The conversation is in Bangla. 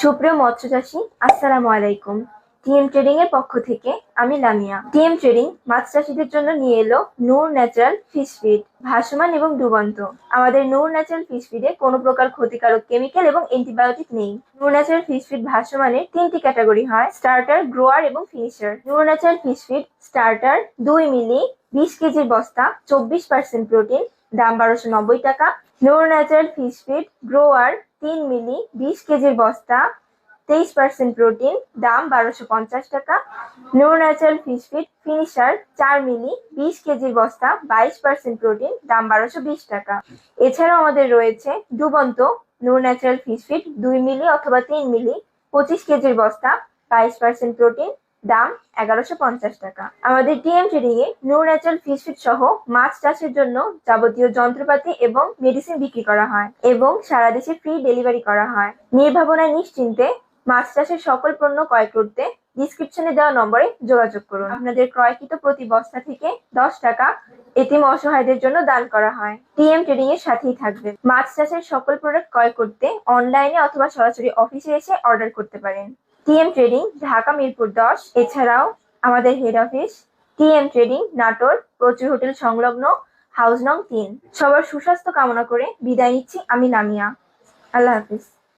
সুপ্রিয় মৎস্য চাষী, আসসালামু আলাইকুম। টিএম ট্রেডিং এর পক্ষ থেকে আমি লামিয়া। টিএম ট্রেডিং মাছ চাষীদের জন্য নিয়ে এলো নূর ন্যাচারাল ফিশ ফিড, ভাসমান এবং ডুবন্ত। আমাদের নূর ন্যাচারাল ফিশ ফিডে কোনো প্রকার ক্ষতিকারক কেমিক্যাল এবং অ্যান্টিবায়োটিক নেই। নূর ন্যাচারাল ফিশ ফিড ভাসমানের তিনটি ক্যাটাগরি হয়, স্টার্টার, গ্রোয়ার এবং finisher. Noor natural fish feed starter দুই মিলি বিশ কেজির বস্তা, চব্বিশ পার্সেন্ট প্রোটিন, দাম বারোশো নব্বই টাকা। Noor natural fish feed grower তিন মিলি বিশ কেজির বস্তা, তেইশ পার্সেন্ট প্রোটিন, দাম বারোশো পঞ্চাশ টাকা। Noor natural fish feed, finisher, চার মিলি বিশ কেজির বস্তা, বাইশ পার্সেন্ট প্রোটিন, দাম বারোশো বিশ টাকা। এছাড়াও আমাদের রয়েছে ডুবন্ত নূর ন্যাচারাল ফিশ ফিড, দুই মিলি অথবা তিন মিলি পঁচিশ কেজির বস্তা, বাইশ পার্সেন্ট প্রোটিন দাম এগারোশো পঞ্চাশ টাকা। আমাদের টিএম ট্রেডিং এ নূর ন্যাচারাল ফিশ সহ মাছ চাষের জন্য যাবতীয় যন্ত্রপাতি এবং মেডিসিন বিক্রি করা হয় এবং সারা দেশে ফ্রি ডেলিভারি করা হয়। নির্ভাবনায় নিশ্চিন্তে মাছ চাষের সকল পণ্য ক্রয় করতে ডিসক্রিপশনে দেওয়া নম্বরে যোগাযোগ করুন। আপনাদের ক্রয়কৃত প্রতি বস্তা থেকে দশ টাকা এতিম অসহায়দের জন্য দান করা হয়। টিএম ট্রেডিং এর সাথেই থাকবে। মাছ চাষের সকল প্রোডাক্ট ক্রয় করতে অনলাইনে অথবা সরাসরি অফিসে এসে অর্ডার করতে পারেন। টিএম ট্রেডিং ঢাকা মিরপুর দশ এছাড়াও আমাদের head office TM trading Natore প্রচুর হোটেল সংলগ্ন হাউস নং তিন সবার সুস্বাস্থ্য কামনা করে বিদায় নিচ্ছি, আমি নামিয়া। আল্লাহ হাফিজ।